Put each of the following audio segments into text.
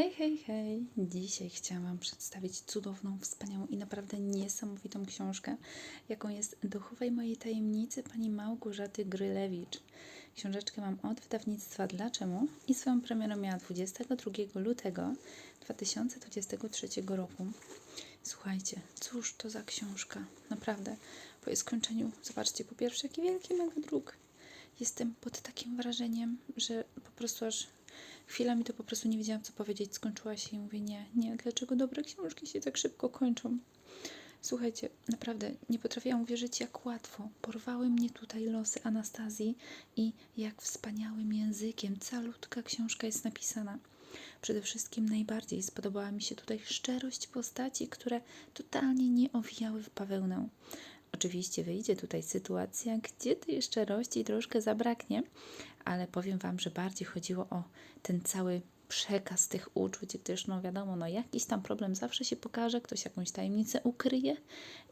Hej, hej, hej! Dzisiaj chciałam Wam przedstawić cudowną, wspaniałą i naprawdę niesamowitą książkę, jaką jest Dochowaj mojej tajemnicy pani Małgorzaty Grylewicz. Książeczkę mam od wydawnictwa Dlaczemu i swoją premierę miała 22 lutego 2023 roku. Słuchajcie, cóż to za książka? Naprawdę, po jej skończeniu, zobaczcie, po pierwsze, jaki wielki mega druk. Jestem pod takim wrażeniem, że prostu aż chwilami to po prostu nie wiedziałam, co powiedzieć. Skończyła się i mówię, nie, nie, dlaczego dobre książki się tak szybko kończą? Słuchajcie, naprawdę nie potrafiłam uwierzyć, jak łatwo porwały mnie tutaj losy Anastazji i jak wspaniałym językiem calutka książka jest napisana. Przede wszystkim najbardziej spodobała mi się tutaj szczerość postaci, które totalnie nie owijały w bawełnę. Oczywiście wyjdzie tutaj sytuacja, gdzie tej szczerości troszkę zabraknie, ale powiem Wam, że bardziej chodziło o ten cały przekaz tych uczuć, gdyż no wiadomo, no jakiś tam problem zawsze się pokaże, ktoś jakąś tajemnicę ukryje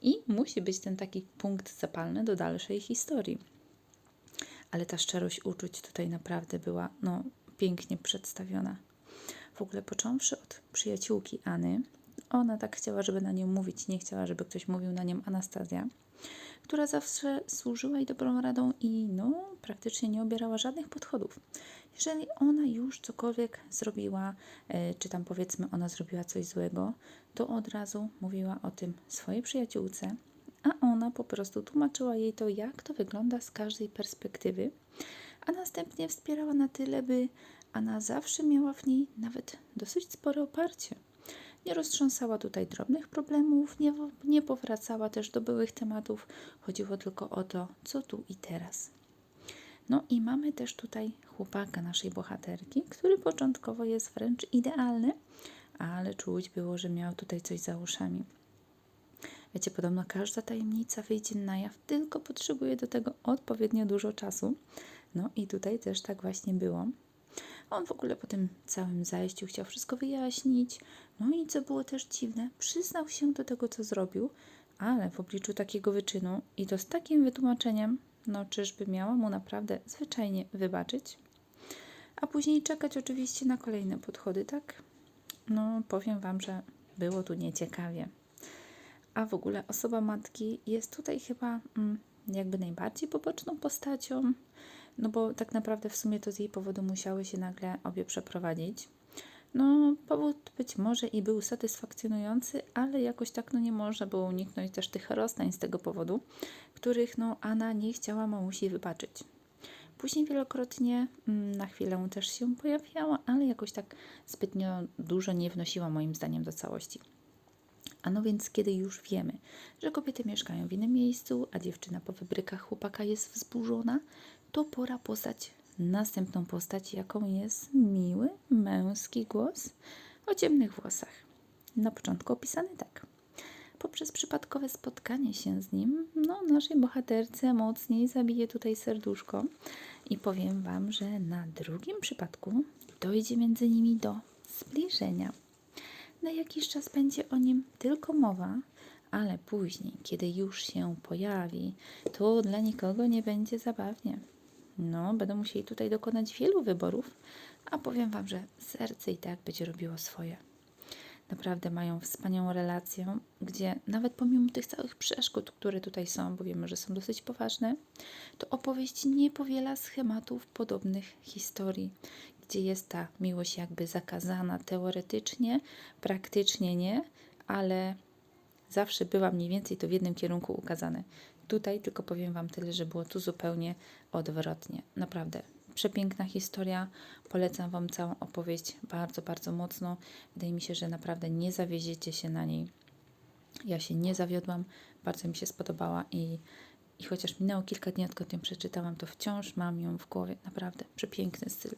i musi być ten taki punkt zapalny do dalszej historii. Ale ta szczerość uczuć tutaj naprawdę była no pięknie przedstawiona. W ogóle począwszy od przyjaciółki Any, ona tak chciała, żeby na nią mówić, nie chciała, żeby ktoś mówił na nią Anastazja która zawsze służyła jej dobrą radą i no, praktycznie nie obierała żadnych podchodów. Jeżeli ona już cokolwiek zrobiła, e, czy tam powiedzmy ona zrobiła coś złego, to od razu mówiła o tym swojej przyjaciółce, a ona po prostu tłumaczyła jej to, jak to wygląda z każdej perspektywy, a następnie wspierała na tyle, by Anna zawsze miała w niej nawet dosyć spore oparcie. Nie roztrząsała tutaj drobnych problemów, nie, nie powracała też do byłych tematów. Chodziło tylko o to, co tu i teraz. No i mamy też tutaj chłopaka naszej bohaterki, który początkowo jest wręcz idealny, ale czuć było, że miał tutaj coś za uszami. Wiecie, podobno każda tajemnica wyjdzie na jaw, tylko potrzebuje do tego odpowiednio dużo czasu. No i tutaj też tak właśnie było. On w ogóle po tym całym zajściu chciał wszystko wyjaśnić. No i co było też dziwne, przyznał się do tego, co zrobił, ale w obliczu takiego wyczynu i to z takim wytłumaczeniem, no czyżby miała mu naprawdę zwyczajnie wybaczyć? A później czekać oczywiście na kolejne podchody, tak? No, powiem Wam, że było tu nieciekawie. A w ogóle osoba matki jest tutaj chyba mm, jakby najbardziej poboczną postacią. No bo tak naprawdę w sumie to z jej powodu musiały się nagle obie przeprowadzić. No, powód być może i był satysfakcjonujący, ale jakoś tak no nie można było uniknąć też tych rozstań z tego powodu, których no Anna nie chciała mamusi wybaczyć. Później wielokrotnie mm, na chwilę też się pojawiała, ale jakoś tak zbytnio dużo nie wnosiła moim zdaniem do całości. A no więc, kiedy już wiemy, że kobiety mieszkają w innym miejscu, a dziewczyna po wybrykach chłopaka jest wzburzona, to pora poznać następną postać, jaką jest miły, męski głos o ciemnych włosach. Na początku opisany tak. Poprzez przypadkowe spotkanie się z nim, no, naszej bohaterce mocniej zabije tutaj serduszko i powiem Wam, że na drugim przypadku dojdzie między nimi do zbliżenia. Na jakiś czas będzie o nim tylko mowa, ale później, kiedy już się pojawi, to dla nikogo nie będzie zabawnie. No, będą musieli tutaj dokonać wielu wyborów, a powiem Wam, że serce i tak będzie robiło swoje. Naprawdę mają wspaniałą relację, gdzie nawet pomimo tych całych przeszkód, które tutaj są, bo wiemy, że są dosyć poważne, to opowieść nie powiela schematów podobnych historii, gdzie jest ta miłość jakby zakazana teoretycznie, praktycznie nie, ale zawsze była mniej więcej to w jednym kierunku ukazane. Tutaj tylko powiem Wam tyle, że było tu zupełnie odwrotnie. Naprawdę przepiękna historia. Polecam Wam całą opowieść bardzo, bardzo mocno. Wydaje mi się, że naprawdę nie zawiedziecie się na niej. Ja się nie zawiodłam, bardzo mi się spodobała i, i chociaż minęło kilka dni, odkąd ją przeczytałam, to wciąż mam ją w głowie. Naprawdę przepiękny styl.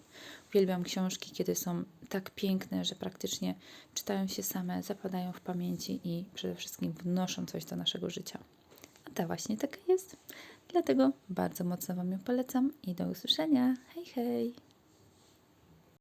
Uwielbiam książki, kiedy są tak piękne, że praktycznie czytają się same, zapadają w pamięci i przede wszystkim wnoszą coś do naszego życia. Ta właśnie taka jest. Dlatego bardzo mocno Wam ją polecam i do usłyszenia. Hej, hej!